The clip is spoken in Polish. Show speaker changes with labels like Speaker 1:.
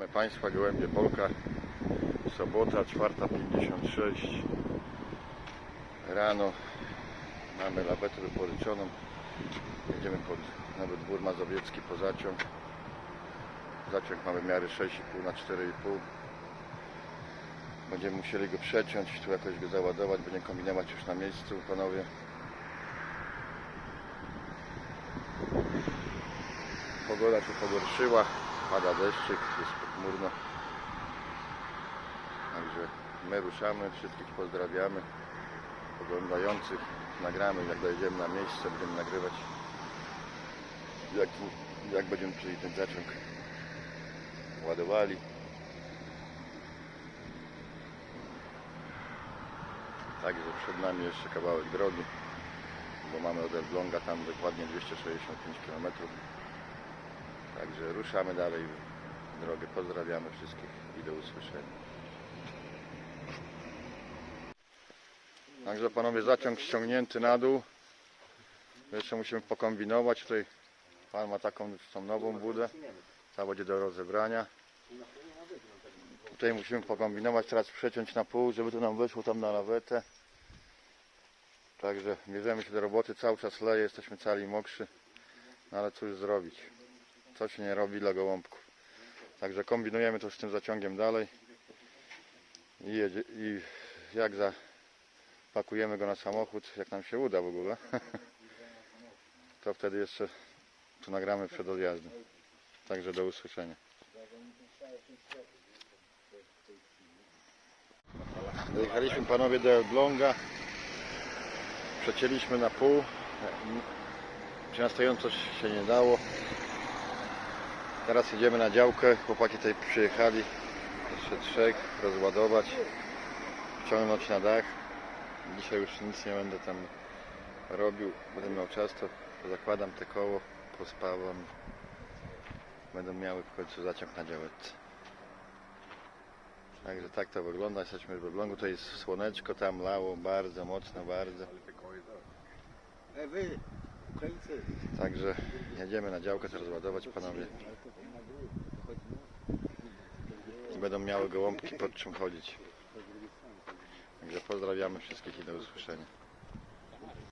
Speaker 1: Witamy Państwa, Gołębie Polka. Sobota, 4.56 rano. Mamy lawetę wypożyczoną. Jedziemy pod Nowy Dwór Mazowiecki po zaciąg. Zaciąg mamy miary 6,5 na 4,5. Będziemy musieli go przeciąć, tu jakoś go załadować, będziemy kombinować już na miejscu, panowie. Pogoda się pogorszyła, pada deszczyk, jest pochmurno. Także my ruszamy, wszystkich pozdrawiamy, oglądających. Nagramy, jak dojedziemy na miejsce, będziemy nagrywać, jak, jak będziemy czyli ten zaciąg ładowali. Także przed nami jeszcze kawałek drogi, bo mamy od Elbląga tam dokładnie 265 km. Także ruszamy dalej w drogę. Pozdrawiamy wszystkich i do usłyszenia. Także panowie zaciąg ściągnięty na dół. Jeszcze musimy pokombinować. Tutaj pan ma taką tą nową budę. Ta będzie do rozebrania. Tutaj musimy pokombinować, teraz przeciąć na pół, żeby to nam weszło tam na lawetę. Także bierzemy się do roboty, cały czas leje, jesteśmy cali mokrzy. No ale cóż zrobić co się nie robi dla gołąbków. Także kombinujemy to z tym zaciągiem dalej i, jedzie, i jak zapakujemy go na samochód, jak nam się uda w ogóle, to wtedy jeszcze tu nagramy przed odjazdem. Także do usłyszenia. Dojechaliśmy panowie do Elbląga. Przecięliśmy na pół. Czy się nie dało. Teraz jedziemy na działkę. Chłopaki tutaj przyjechali. Jeszcze trzech. Rozładować. Wciągnąć na dach. Dzisiaj już nic nie będę tam robił. Będę miał czas, to zakładam te koło. Pospawam. Będą miały w końcu zaciąg na działeczce. Także tak to wygląda. Jesteśmy w Elblągu. To jest słoneczko. Tam lało bardzo mocno, bardzo.
Speaker 2: E wy, Ukraińcy,
Speaker 1: Także jedziemy na działkę teraz ładować panowie. I będą miały gołąbki pod czym chodzić. Także pozdrawiamy wszystkich i do usłyszenia.